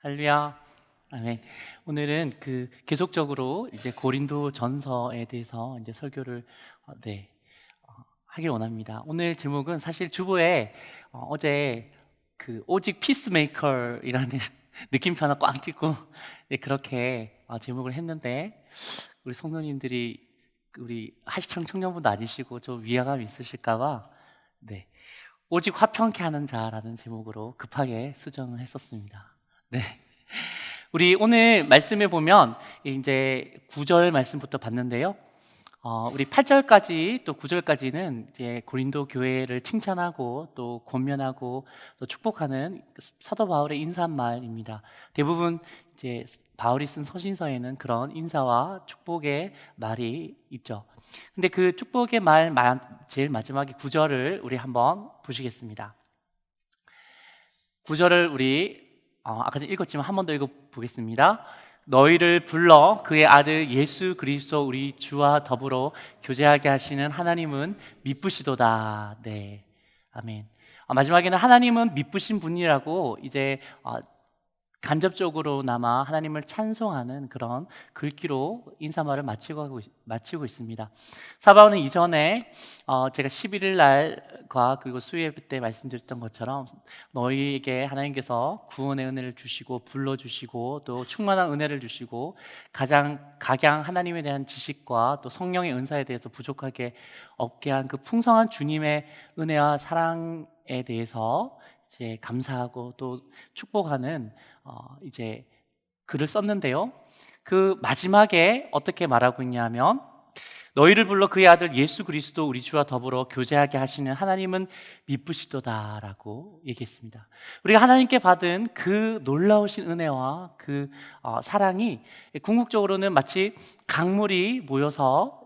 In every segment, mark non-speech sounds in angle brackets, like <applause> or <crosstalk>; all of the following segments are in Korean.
할렐루야. 아멘. 오늘은 그 계속적으로 이제 고린도 전서에 대해서 이제 설교를 어, 네 어, 하길 원합니다. 오늘 제목은 사실 주보에 어, 어제 그 오직 피스메이커이라는 <laughs> 느낌표 하나 꽉 찍고 네, 그렇게 어, 제목을 했는데 우리 성도님들이 우리 하시청 청년분도 아니시고 좀 위화감 있으실까봐 네 오직 화평케 하는 자라는 제목으로 급하게 수정을 했었습니다. 네. 우리 오늘 말씀에 보면 이제 9절 말씀부터 봤는데요. 어, 우리 8절까지 또 9절까지는 이제 고린도 교회를 칭찬하고 또 권면하고 또 축복하는 사도 바울의 인사말입니다. 대부분 이제 바울이 쓴 서신서에는 그런 인사와 축복의 말이 있죠. 근데 그 축복의 말 마- 제일 마지막에 9절을 우리 한번 보시겠습니다. 9절을 우리 어, 아까 전에 읽었지만 한 번 더 읽어보겠습니다. 너희를 불러 그의 아들 예수 그리스도 우리 주와 더불어 교제하게 하시는 하나님은 미쁘시도다. 네, 아멘. 어, 마지막에는 하나님은 미쁘신 분이라고 이제 어, 간접적으로나마 하나님을 찬송하는 그런 글귀로 인사말을 마치고, 마치고 있습니다. 사바오는 이전에 어, 제가 11일 날과 그리고 수요일 때 말씀드렸던 것처럼 너희에게 하나님께서 구원의 은혜를 주시고 불러주시고 또 충만한 은혜를 주시고 가장 각양 하나님에 대한 지식과 또 성령의 은사에 대해서 부족하게 없게 한 그 풍성한 주님의 은혜와 사랑에 대해서 이제 감사하고 또 축복하는 어, 이제 글을 썼는데요. 그 마지막에 어떻게 말하고 있냐면 너희를 불러 그의 아들 예수 그리스도 우리 주와 더불어 교제하게 하시는 하나님은 미쁘시도다라고 얘기했습니다. 우리가 하나님께 받은 그 놀라우신 은혜와 그 어, 사랑이 궁극적으로는 마치 강물이 모여서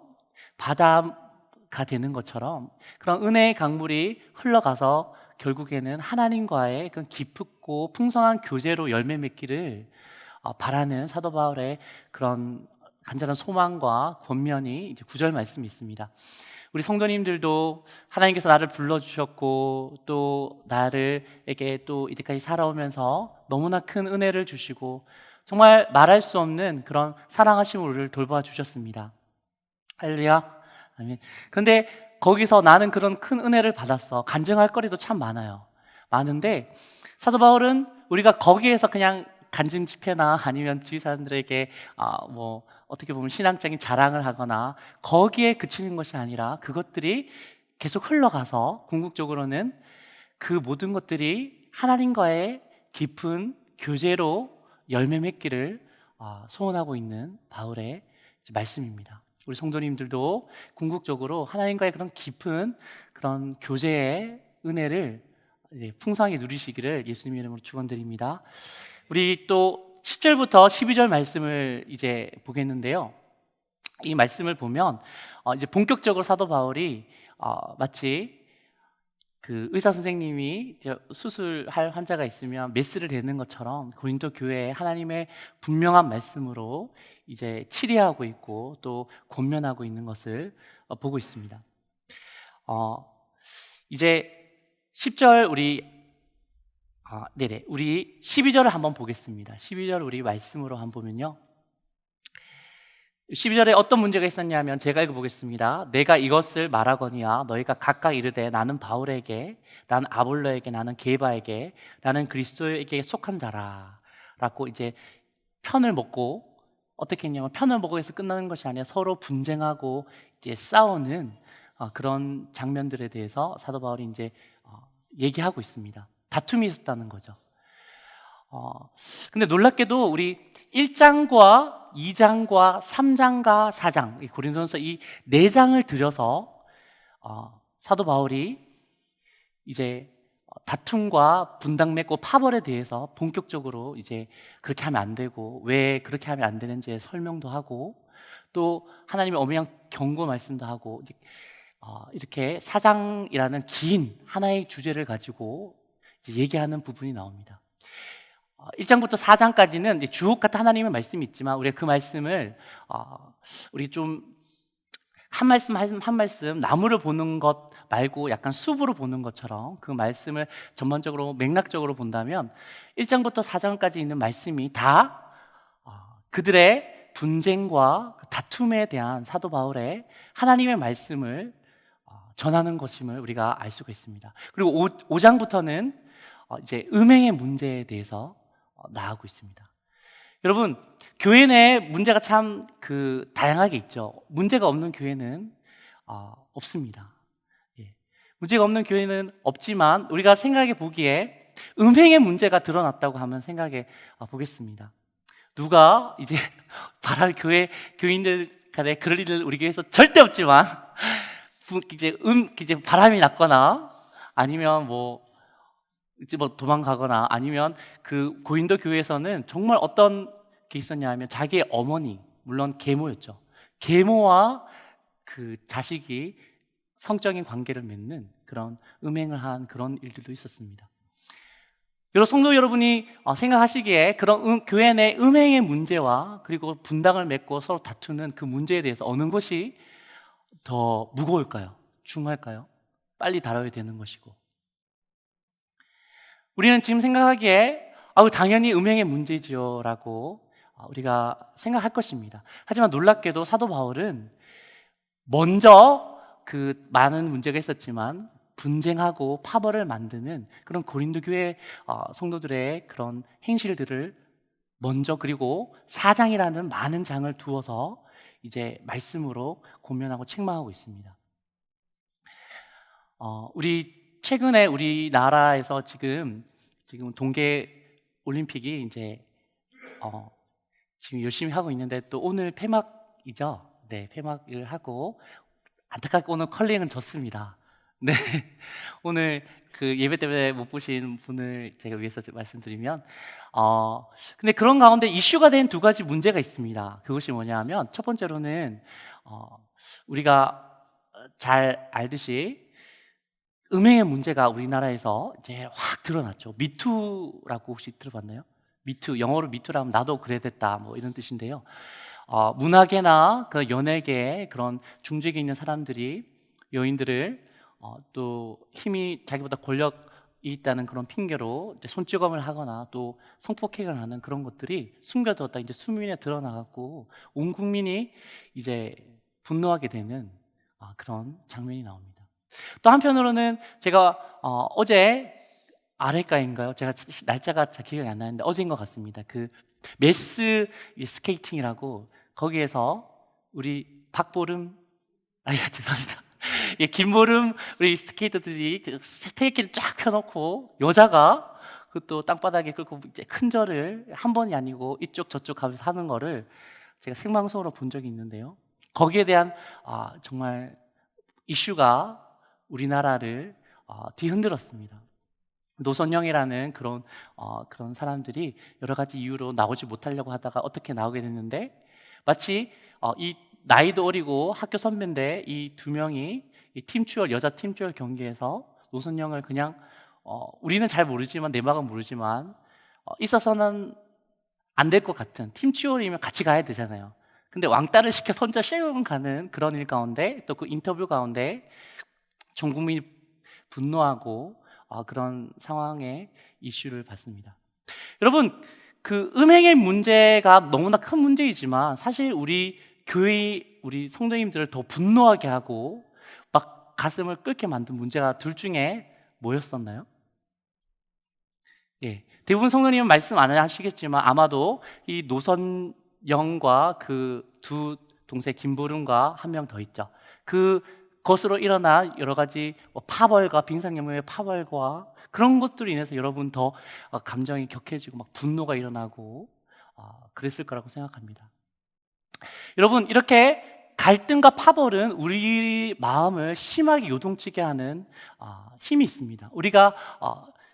바다가 되는 것처럼 그런 은혜의 강물이 흘러가서 결국에는 하나님과의 그 깊고 풍성한 교제로 열매 맺기를 어, 바라는 사도 바울의 그런 간절한 소망과 권면이 이제 구절 말씀이 있습니다. 우리 성도님들도 하나님께서 나를 불러주셨고 또 나를에게 또 이때까지 살아오면서 너무나 큰 은혜를 주시고 정말 말할 수 없는 그런 사랑하심으로 우리를 돌봐 주셨습니다. 할렐루야. 아멘. 근데 거기서 나는 그런 큰 은혜를 받았어. 간증할 거리도 참 많아요. 많은데 사도 바울은 우리가 거기에서 그냥 간증 집회나 아니면 주위 사람들에게 아, 뭐 어떻게 보면 신앙적인 자랑을 하거나 거기에 그치는 것이 아니라 그것들이 계속 흘러가서 궁극적으로는 그 모든 것들이 하나님과의 깊은 교제로 열매 맺기를 아, 소원하고 있는 바울의 말씀입니다. 우리 성도님들도 궁극적으로 하나님과의 그런 깊은 그런 교제의 은혜를 풍성하게 누리시기를 예수님 이름으로 축원드립니다. 우리 또 10절부터 12절 말씀을 이제 보겠는데요. 이 말씀을 보면 어, 이제 본격적으로 사도 바울이 어, 마치 그 의사 선생님이 수술할 환자가 있으면 메스를 대는 것처럼 고린도 교회에 하나님의 분명한 말씀으로 이제 치리하고 있고 또 권면하고 있는 것을 어, 보고 있습니다. 어, 이제 10절 우리 아, 네네. 우리 12절을 한번 보겠습니다. 12절 우리 말씀으로 한번 보면요. 12절에 어떤 문제가 있었냐면 제가 읽어보겠습니다. 내가 이것을 말하거니와 너희가 각각 이르되 나는 바울에게, 나는 아볼로에게, 나는 게바에게, 나는 그리스도에게 속한 자라. 라고 이제 편을 먹고 어떻게 했냐면 편을 먹고 해서 끝나는 것이 아니라 서로 분쟁하고 이제 싸우는 어, 그런 장면들에 대해서 사도 바울이 이제 어, 얘기하고 있습니다. 다툼이 있었다는 거죠. 어, 근데 놀랍게도 우리 1장과 2장과 3장과 4장, 이 고린도전서 이네 장을 들여서 어, 사도 바울이 이제 다툼과 분당 맺고 파벌에 대해서 본격적으로 이제 그렇게 하면 안 되고 왜 그렇게 하면 안 되는지에 설명도 하고 또 하나님의 어명한 경고 말씀도 하고 어, 이렇게 사장이라는 긴 하나의 주제를 가지고 이제 얘기하는 부분이 나옵니다. 어, 1장부터 4장까지는 주옥 같은 하나님의 말씀이 있지만 우리가 그 말씀을 어, 우리 좀 한 말씀 한, 한 말씀 나무를 보는 것 말고 약간 숲으로 보는 것처럼 그 말씀을 전반적으로 맥락적으로 본다면 1장부터 4장까지 있는 말씀이 다 어, 그들의 분쟁과 다툼에 대한 사도 바울의 하나님의 말씀을 어, 전하는 것임을 우리가 알 수가 있습니다. 그리고 5, 장부터는 이제 음행의 문제에 대해서 어, 나아가고 있습니다. 여러분, 교회 내 문제가 참 그 다양하게 있죠. 문제가 없는 교회는 어, 없습니다. 예. 문제가 없는 교회는 없지만 우리가 생각해 보기에 음행의 문제가 드러났다고 하면 생각해 어, 보겠습니다. 누가 이제 <laughs> 바랄 교회 교인들 간에 그럴 일은 우리 교회에서 절대 없지만 <laughs> 이제 음 이제 바람이 났거나 아니면 뭐 뭐 도망가거나 아니면 그 고인도 교회에서는 정말 어떤 게 있었냐 하면 자기의 어머니 물론 계모였죠. 계모와 그 자식이 성적인 관계를 맺는 그런 음행을 한 그런 일들도 있었습니다. 여러 성도 여러분이 어, 생각하시기에 그런 음, 교회 내 음행의 문제와 그리고 분당을 맺고 서로 다투는 그 문제에 대해서 어느 것이 더 무거울까요? 중할까요? 빨리 다뤄야 되는 것이고 우리는 지금 생각하기에 아우 당연히 음행의 문제지요라고 어, 우리가 생각할 것입니다. 하지만 놀랍게도 사도 바울은 먼저 그 많은 문제가 있었지만 분쟁하고 파벌을 만드는 그런 고린도 교회 어, 성도들의 그런 행실들을 먼저 그리고 사장이라는 많은 장을 두어서 이제 말씀으로 고면하고 책망하고 있습니다. 어, 우리 최근에 우리나라에서 지금 지금 동계 올림픽이 이제 어, 지금 열심히 하고 있는데 또 오늘 폐막이죠. 네, 폐막을 하고 안타깝게 오늘 컬링은 졌습니다. <laughs> 네, 오늘 그 예배 때문에 못 보신 분을 제가 위해서 말씀드리면, 어, 근데 그런 가운데 이슈가 된 두 가지 문제가 있습니다. 그것이 뭐냐면 첫 번째로는 어, 우리가 잘 알듯이 음행의 문제가 우리나라에서 이제 확 드러났죠. 미투라고 혹시 들어봤나요? 미투 영어로 미투라면 나도 그래 됐다 뭐 이런 뜻인데요. 어, 문화계나 그 연예계 그런 중직에 있는 사람들이 여인들을 어, 또 힘이 자기보다 권력이 있다는 그런 핑계로 손찌검을 하거나 또 성폭행을 하는 그런 것들이 숨겨두었다 이제 수면에 드러나갖고 온 국민이 이제 분노하게 되는 아, 그런 장면이 나옵니다. 또 한편으로는 제가 어, 제 아래가인가요? 제가 날짜가 잘 기억이 안 나는데 어제인 것 같습니다. 그 메스 스케이팅이라고 거기에서 우리 박보름 <laughs> 아니 죄송합니다. 예, 김보름 우리 스케이터들이 그 스테이키를 쫙 펴놓고 여자가 그 또 땅바닥에 끌고 이제 큰 절을 한 번이 아니고 이쪽 저쪽 하면서 하는 거를 제가 생방송으로 본 적이 있는데요. 거기에 대한 아, 정말 이슈가 우리나라를 어, 뒤흔들었습니다. 노선영이라는 그런 어, 그런 사람들이 여러 가지 이유로 나오지 못하려고 하다가 어떻게 나오게 됐는데 마치 어, 이 나이도 어리고 학교 선배인데 이 두 명이 이 팀추얼 여자 팀추얼 경기에서 노선영을 그냥 어, 우리는 잘 모르지만 내막은 모르지만 어, 있어서는 안 될 것 같은 팀추얼이면 같이 가야 되잖아요. 근데 왕따를 시켜 혼자 쉐운 가는 그런 일 가운데 또 그 인터뷰 가운데 전 국민이 분노하고 어, 그런 상황의 이슈를 받습니다. 여러분, 그 음행의 문제가 너무나 큰 문제이지만 사실 우리 교회 우리 성도님들을 더 분노하게 하고 막 가슴을 끓게 만든 문제가 둘 중에 뭐였었나요? 예. 대부분 성도님은 말씀 안 하시겠지만 아마도 이 노선영과 그 두 동생 김보름과 한 명 더 있죠. 그 것으로 일어나 여러 가지 뭐 파벌과 빙상염의 파벌과 그런 것들로 인해서 여러분 더 어, 감정이 격해지고 막 분노가 일어나고 어, 그랬을 거라고 생각합니다. 여러분 이렇게 갈등과 파벌은 우리 마음을 심하게 요동치게 하는 어, 힘이 있습니다. 우리가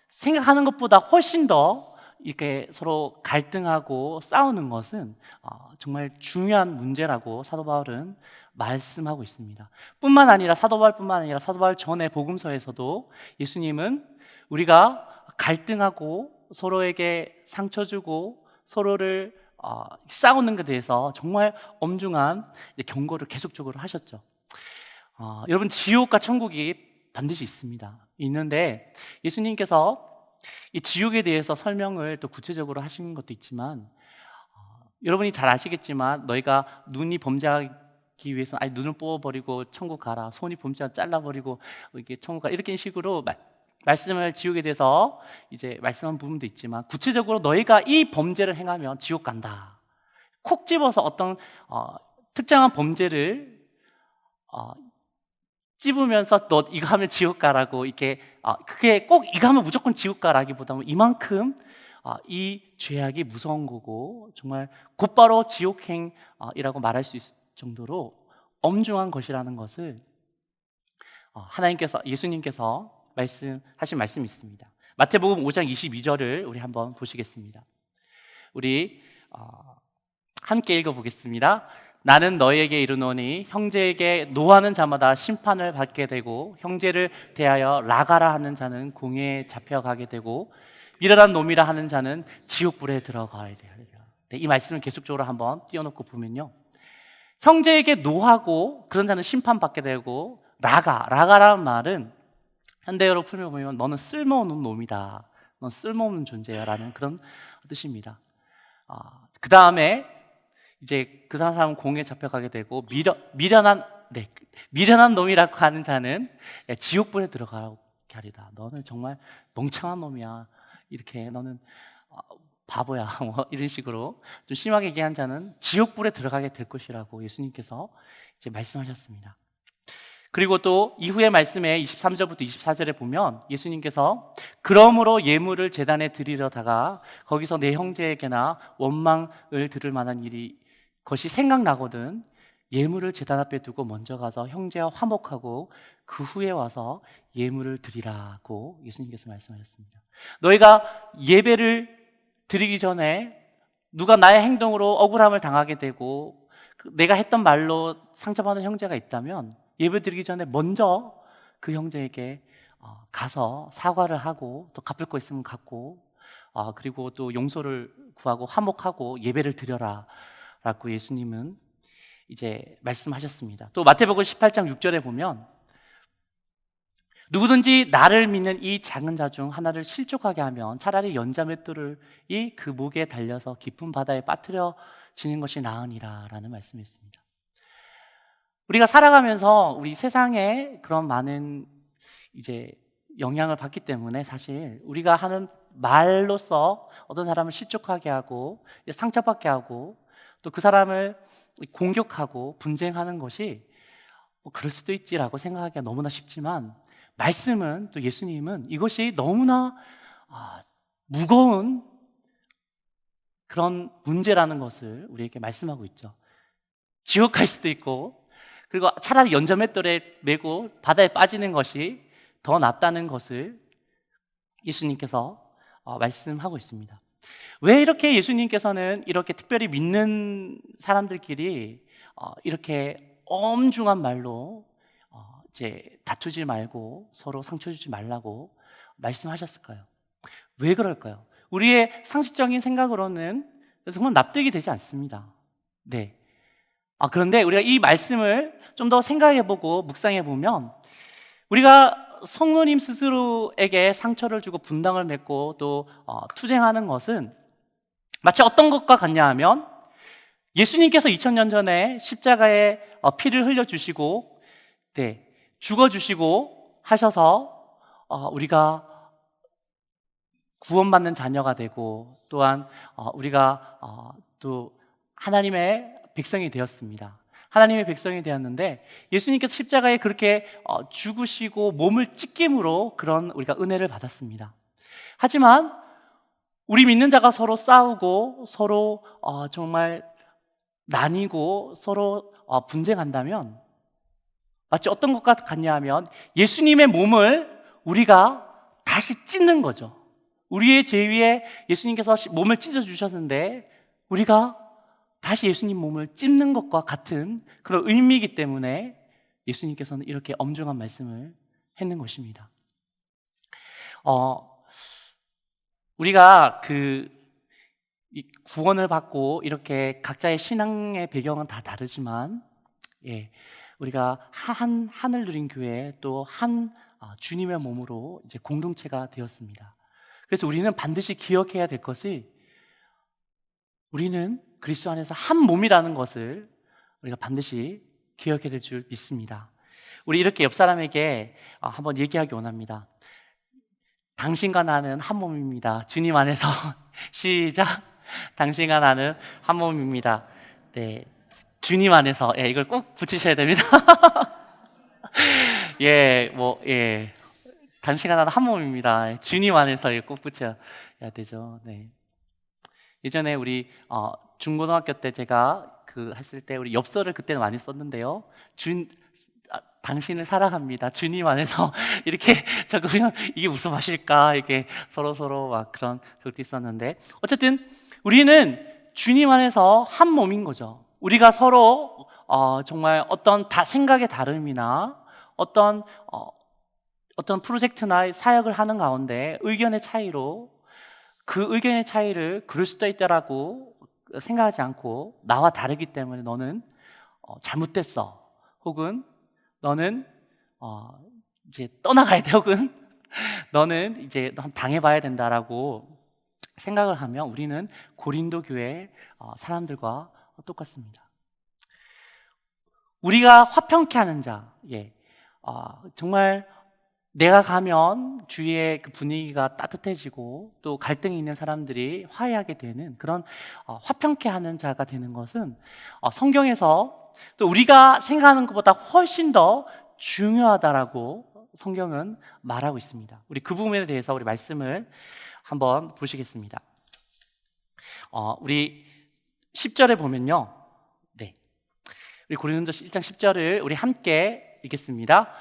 생각하는 것보다 훨씬 더 이렇게 서로 갈등하고 싸우는 것은 정말 중요한 문제라고 사도 바울은 말씀하고 있습니다. 뿐만 아니라 사도 바울뿐만 아니라 사도 바울 전에 복음서에서도 예수님은 우리가 갈등하고 서로에게 상처 주고 서로를 어, 싸우는 것에 대해서 정말 엄중한 경고를 계속적으로 하셨죠. 어, 여러분 지옥과 천국이 반드시 있습니다. 있는데 예수님께서 이 지옥에 대해서 설명을 또 구체적으로 하신 것도 있지만 어, 여러분이 잘 아시겠지만 너희가 눈이 범죄하기 위해서 아니 눈을 뽑아버리고 천국 가라 손이 범죄하 잘라버리고 이게 천국 가 이렇게 식으로 말, 말씀을 지옥에 대해서 이제 말씀한 부분도 있지만 구체적으로 너희가 이 범죄를 행하면 지옥 간다. 콕 집어서 어떤 어, 특정한 범죄를 어, 찝으면서 너 이거 하면 지옥 가라고 이렇게 어, 그게 꼭 이거 하면 무조건 지옥 가라기보다는 이만큼 어, 이 죄악이 무서운 거고 정말 곧바로 지옥행이라고 말할 수 있을 정도로 엄중한 것이라는 것을 어, 하나님께서 예수님께서 말씀하신 말씀이 있습니다. 마태복음 5장 22절을 우리 한번 보시겠습니다. 우리 어, 함께 읽어 보겠습니다. 나는 너희에게 이르노니 형제에게 노하는 자마다 심판을 받게 되고 형제를 대하여 라가라 하는 자는 공회에 잡혀가게 되고 미련한 놈이라 하는 자는 지옥불에 들어가야 되리라. 네, 이 말씀을 계속적으로 한번 띄워놓고 보면요. 형제에게 노하고 그런 자는 심판받게 되고 라가, 라가라는 말은 현대어로 풀며 보면 너는 쓸모없는 놈이다. 넌 쓸모없는 존재야 라는 그런 뜻입니다. 아, 그 다음에 이제 그 사람은 공에 잡혀가게 되고 미련, 미련한 네, 미련한 놈이라고 하는 자는 지옥불에 들어가게 하리다. 너는 정말 멍청한 놈이야. 이렇게 너는 어, 바보야. <laughs> 뭐 이런 식으로 좀 심하게 얘기한 자는 지옥불에 들어가게 될 것이라고 예수님께서 이제 말씀하셨습니다. 그리고 또 이후의 말씀에 23절부터 24절에 보면 예수님께서 그러므로 예물을 재단에 드리려다가 거기서 내 형제에게나 원망을 들을 만한 일이 것이 생각나거든 예물을 재단 앞에 두고 먼저 가서 형제와 화목하고 그 후에 와서 예물을 드리라고 예수님께서 말씀하셨습니다. 너희가 예배를 드리기 전에 누가 나의 행동으로 억울함을 당하게 되고 그 내가 했던 말로 상처받는 형제가 있다면 예배 드리기 전에 먼저 그 형제에게 어, 가서 사과를 하고 또 갚을 거 있으면 갚고 어, 그리고 또 용서를 구하고 화목하고 예배를 드려라 라고 예수님은 이제 말씀하셨습니다. 또 마태복음 18장 6절에 보면 누구든지 나를 믿는 이 작은 자 중 하나를 실족하게 하면 차라리 연자맷돌을 이그 목에 달려서 깊은 바다에 빠뜨려지는 것이 나으니라라는 말씀이었습니다. 우리가 살아가면서 우리 세상에 그런 많은 이제 영향을 받기 때문에 사실 우리가 하는 말로서 어떤 사람을 실족하게 하고 상처받게 하고 또 그 사람을 공격하고 분쟁하는 것이 뭐 그럴 수도 있지라고 생각하기가 너무나 쉽지만 말씀은 또 예수님은 이것이 너무나 아, 무거운 그런 문제라는 것을 우리에게 말씀하고 있죠. 지옥 갈 수도 있고 그리고 차라리 연자맷돌에 메고 바다에 빠지는 것이 더 낫다는 것을 예수님께서 어, 말씀하고 있습니다. 왜 이렇게 예수님께서는 이렇게 특별히 믿는 사람들끼리 어, 이렇게 엄중한 말로 어, 이제 다투지 말고 서로 상처 주지 말라고 말씀하셨을까요? 왜 그럴까요? 우리의 상식적인 생각으로는 정말 납득이 되지 않습니다. 네. 아, 그런데 우리가 이 말씀을 좀 더 생각해 보고 묵상해 보면 우리가 성도님 스스로에게 상처를 주고 분당을 맺고 또 어, 투쟁하는 것은 마치 어떤 것과 같냐 하면 예수님께서 2000년 전에 십자가에 어, 피를 흘려주시고 네, 죽어주시고 하셔서 어, 우리가 구원받는 자녀가 되고 또한 어, 우리가 어, 또 하나님의 백성이 되었습니다. 하나님의 백성이 되었는데 예수님께서 십자가에 그렇게 어, 죽으시고 몸을 찢김으로 그런 우리가 은혜를 받았습니다. 하지만 우리 믿는 자가 서로 싸우고 서로 어, 정말 나뉘고 서로 어, 분쟁한다면 마치 어떤 것과 같냐 하면 예수님의 몸을 우리가 다시 찢는 거죠. 우리의 죄 위에 예수님께서 몸을 찢어 주셨는데 우리가 다시 예수님 몸을 찝는 것과 같은 그런 의미이기 때문에 예수님께서는 이렇게 엄중한 말씀을 했는 것입니다. 어, 우리가 그 구원을 받고 이렇게 각자의 신앙의 배경은 다 다르지만, 예, 우리가 한 하늘 누린 교회 또한 아, 주님의 몸으로 이제 공동체가 되었습니다. 그래서 우리는 반드시 기억해야 될 것이 우리는 그리스도 안에서 한 몸이라는 것을 우리가 반드시 기억해야 될 줄 믿습니다. 우리 이렇게 옆 사람에게 어, 한번 얘기하기 원합니다. 당신과 나는 한 몸입니다. 주님 안에서 <laughs> 시작. 당신과 나는 한 몸입니다. 네, 주님 안에서 예, 이걸 꼭 붙이셔야 됩니다. <laughs> 예, 뭐 예, 당신과 나는 한 몸입니다. 주님 안에서 꼭 붙여야 되죠. 네. 예전에 우리 어, 중고등학교 때 제가 그 했을 때 우리 엽서를 그때는 많이 썼는데요. 준 아, 당신을 사랑합니다. 주님 안에서 <laughs> 이렇게 <laughs> 적으면 이게 무슨 맛일까? 이렇게 서로 서로 막 그런 적도 있었는데 어쨌든 우리는 주님 안에서 한 몸인 거죠. 우리가 서로 어, 정말 어떤 다 생각의 다름이나 어떤 어, 어떤 프로젝트나 사역을 하는 가운데 의견의 차이로 그 의견의 차이를 그럴 수도 있다라고 생각하지 않고 나와 다르기 때문에 너는 어, 잘못됐어. 혹은 너는 어, 이제 떠나가야 돼. <laughs> 혹은 너는 이제 넌 당해봐야 된다라고 생각을 하면 우리는 고린도 교회 어, 사람들과 똑같습니다. 우리가 화평케 하는 자, 예, 어, 정말 내가 가면 주위의 그 분위기가 따뜻해지고 또 갈등이 있는 사람들이 화해하게 되는 그런 어, 화평케 하는 자가 되는 것은 어, 성경에서 또 우리가 생각하는 것보다 훨씬 더 중요하다라고 성경은 말하고 있습니다. 우리 그 부분에 대해서 우리 말씀을 한번 보시겠습니다. 어, 우리 10절에 보면요. 네. 우리 고린도서 1장 10절을 우리 함께 읽겠습니다.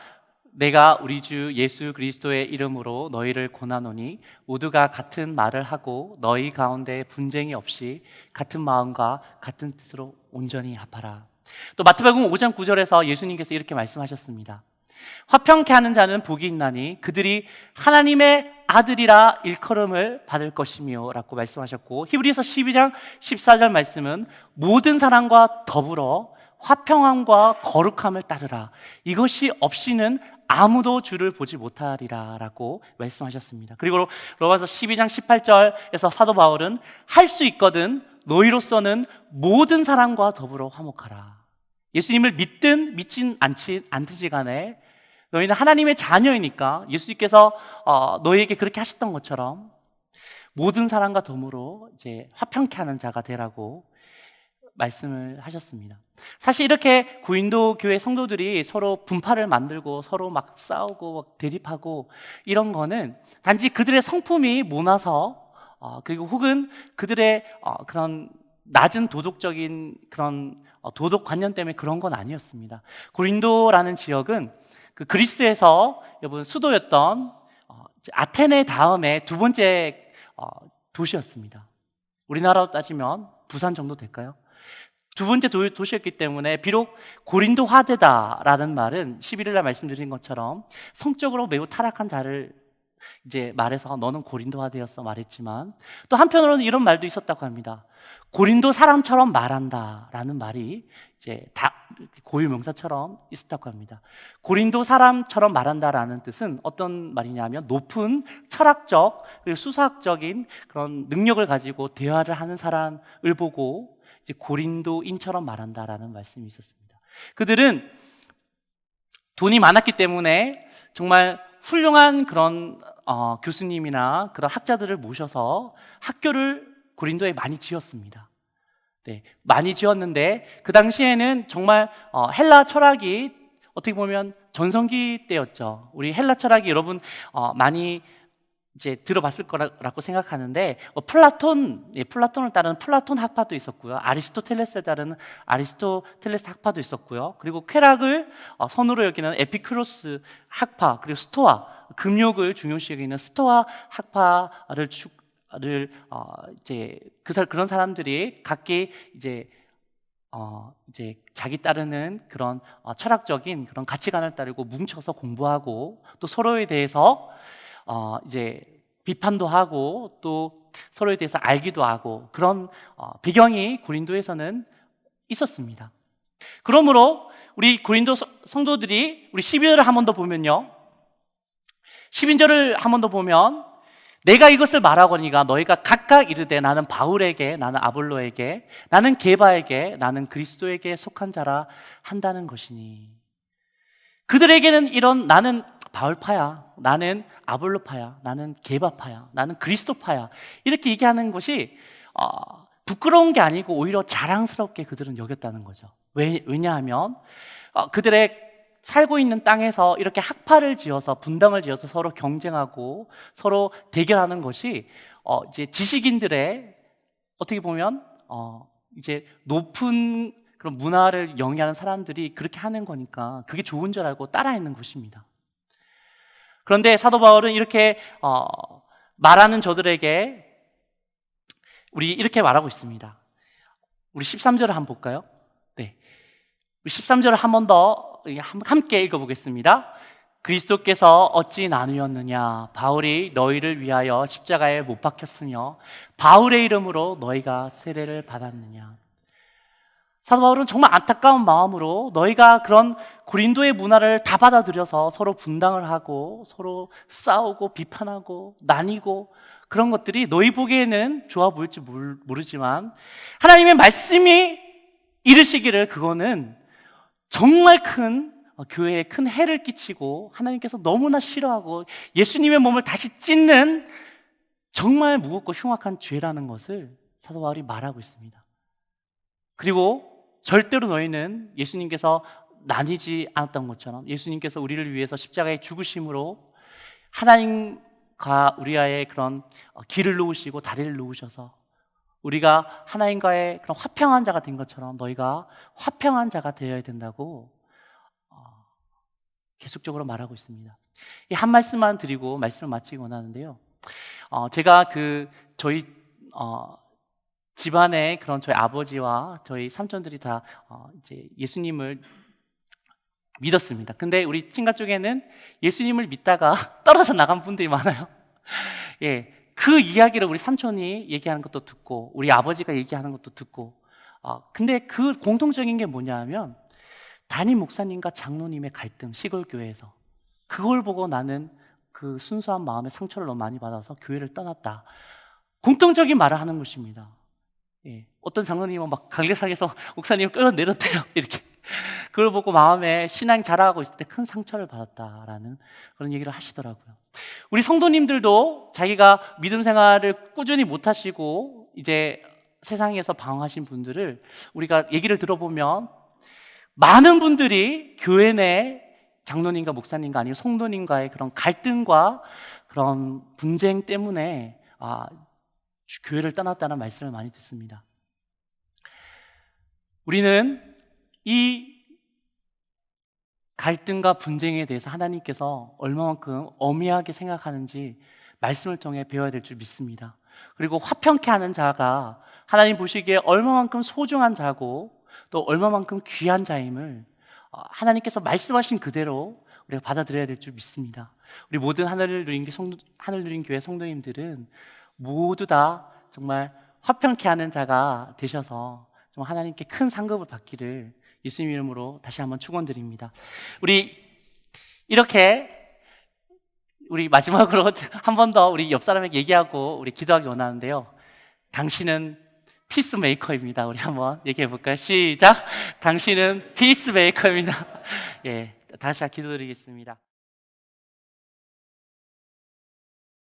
내가 우리 주 예수 그리스도의 이름으로 너희를 고나노니 모두가 같은 말을 하고 너희 가운데 분쟁이 없이 같은 마음과 같은 뜻으로 온전히 합하라. 또 마태복음 5장 9절에서 예수님께서 이렇게 말씀하셨습니다. 화평케 하는 자는 복이 있나니 그들이 하나님의 아들이라 일컬음을 받을 것이며 라고 말씀하셨고 히브리서 12장 14절 말씀은 모든 사람과 더불어 화평함과 거룩함을 따르라 이것이 없이는 아무도 주를 보지 못하리라 라고 말씀하셨습니다. 그리고 로마서 12장 18절에서 사도 바울은 할 수 있거든 너희로서는 모든 사람과 더불어 화목하라. 예수님을 믿든 믿진 않지 않듯이 간에 너희는 하나님의 자녀이니까 예수님께서 어, 너희에게 그렇게 하셨던 것처럼 모든 사람과 더불어 이제 화평케 하는 자가 되라고 말씀을 하셨습니다. 사실 이렇게 고인도 교회 성도들이 서로 분파를 만들고 서로 막 싸우고 막 대립하고 이런 거는 단지 그들의 성품이 모나서 어, 그리고 혹은 그들의 어, 그런 낮은 도덕적인 그런 어, 도덕 관념 때문에 그런 건 아니었습니다. 고린도라는 지역은 그 그리스에서 여러분 수도였던 어, 아테네 다음에 두 번째 어, 도시였습니다. 우리나라로 따지면 부산 정도 될까요? 두 번째 도, 시였기 때문에 비록 고린도화되다라는 말은 11일 날 말씀드린 것처럼 성적으로 매우 타락한 자를 이제 말해서 너는 고린도화되었어 말했지만 또 한편으로는 이런 말도 있었다고 합니다. 고린도 사람처럼 말한다라는 말이 이제 다 고유 명사처럼 있었다고 합니다. 고린도 사람처럼 말한다라는 뜻은 어떤 말이냐면 높은 철학적 그리고 수사학적인 그런 능력을 가지고 대화를 하는 사람을 보고 이제 고린도인처럼 말한다라는 말씀이 있었습니다. 그들은 돈이 많았기 때문에 정말 훌륭한 그런 어, 교수님이나 그런 학자들을 모셔서 학교를 고린도에 많이 지었습니다. 네, 많이 지었는데 그 당시에는 정말 어, 헬라 철학이 어떻게 보면 전성기 때였죠. 우리 헬라 철학이 여러분 어, 많이 이제 들어봤을 거라고 생각하는데 뭐 플라톤, 예, 플라톤을 따르는 플라톤 학파도 있었고요. 아리스토텔레스에 따르는 아리스토텔레스 학파도 있었고요. 그리고 쾌락을 어, 선으로 여기는 에피크로스 학파, 그리고 스토아, 금욕을 중요시 여기는 스토아 학파를 를 어, 이제 그 그런 사람들이 각기 이제 어, 이제 자기 따르는 그런 어, 철학적인 그런 가치관을 따르고 뭉쳐서 공부하고 또 서로에 대해서 어, 이제 비판도 하고 또 서로에 대해서 알기도 하고 그런 어, 배경이 고린도에서는 있었습니다. 그러므로 우리 고린도 성도들이 우리 12절을 한 번 더 보면요. 10인절을 한 번 더 보면 내가 이것을 말하거니가 너희가 각각 이르되 나는 바울에게 나는 아볼로에게 나는 게바에게 나는 그리스도에게 속한 자라 한다는 것이니. 그들에게는 이런 나는 바울파야 나는 아볼로파야 나는 게바파야 나는 그리스도파야 이렇게 얘기하는 것이 어, 부끄러운 게 아니고 오히려 자랑스럽게 그들은 여겼다는 거죠. 왜, 왜냐하면 어, 그들의 살고 있는 땅에서 이렇게 학파를 지어서 분당을 지어서 서로 경쟁하고 서로 대결하는 것이 어 이제 지식인들의 어떻게 보면 어 이제 높은 그런 문화를 영위하는 사람들이 그렇게 하는 거니까 그게 좋은 줄 알고 따라 했는 것입니다. 그런데 사도 바울은 이렇게 어 말하는 저들에게 우리 이렇게 말하고 있습니다. 우리 13절을 한번 볼까요? 네. 우리 13절을 한 번 더 함께 읽어보겠습니다. 그리스도께서 어찌 나누었느냐? 바울이 너희를 위하여 십자가에 못 박혔으며 바울의 이름으로 너희가 세례를 받았느냐? 사도 바울은 정말 안타까운 마음으로 너희가 그런 고린도의 문화를 다 받아들여서 서로 분당을 하고 서로 싸우고 비판하고 나뉘고 그런 것들이 너희 보기에는 좋아 보일지 모르- 모르지만 하나님의 말씀이 이르시기를 그거는 정말 큰 어, 교회에 큰 해를 끼치고 하나님께서 너무나 싫어하고 예수님의 몸을 다시 찢는 정말 무겁고 흉악한 죄라는 것을 사도 바울이 말하고 있습니다. 그리고 절대로 너희는 예수님께서 나뉘지 않았던 것처럼 예수님께서 우리를 위해서 십자가에 죽으심으로 하나님과 우리와의 그런 어, 길을 놓으시고 다리를 놓으셔서 우리가 하나님과의 그런 화평한 자가 된 것처럼 너희가 화평한 자가 되어야 된다고 어, 계속적으로 말하고 있습니다. 이 한 말씀만 드리고 말씀을 마치기 원하는데요. 어, 제가 그 저희 어, 집안에 그런 저희 아버지와 저희 삼촌들이 다 어, 이제 예수님을 믿었습니다. 근데 우리 친가 쪽에는 예수님을 믿다가 <laughs> 떨어져 나간 분들이 많아요. <laughs> 예, 그 이야기를 우리 삼촌이 얘기하는 것도 듣고 우리 아버지가 얘기하는 것도 듣고 어, 근데 그 공통적인 게 뭐냐 하면 담임 목사님과 장로님의 갈등 시골 교회에서 그걸 보고 나는 그 순수한 마음에 상처를 너무 많이 받아서 교회를 떠났다. 공통적인 말을 하는 것입니다. 예, 어떤 장로님은 막 강대상에서 목사님을 끌어내렸대요. <laughs> 이렇게. 그걸 보고 마음에 신앙 자라하고 있을 때 큰 상처를 받았다라는 그런 얘기를 하시더라고요. 우리 성도님들도 자기가 믿음 생활을 꾸준히 못 하시고 이제 세상에서 방황하신 분들을 우리가 얘기를 들어보면 많은 분들이 교회 내 장로님과 목사님과 아니면 성도님과의 그런 갈등과 그런 분쟁 때문에 아, 주- 교회를 떠났다는 말씀을 많이 듣습니다. 우리는 이 갈등과 분쟁에 대해서 하나님께서 얼마만큼 엄미하게 생각하는지 말씀을 통해 배워야 될 줄 믿습니다. 그리고 화평케 하는 자가 하나님 보시기에 얼마만큼 소중한 자고 또 얼마만큼 귀한 자임을 어, 하나님께서 말씀하신 그대로 우리가 받아들여야 될 줄 믿습니다. 우리 모든 하늘을 누린 교- 성도, 하늘 누린 교회 성도님들은 모두 다 정말 화평케 하는 자가 되셔서 좀 하나님께 큰 상급을 받기를 예수님 이름으로 다시 한번 축원드립니다. 우리 이렇게 우리 마지막으로 <laughs> 한 번 더 우리 옆 사람에게 얘기하고 우리 기도하기 원하는데요. 당신은 피스메이커입니다. 우리 한번 얘기해 볼까요? 시작. 당신은 피스메이커입니다. <laughs> 예, 다시 기도드리겠습니다.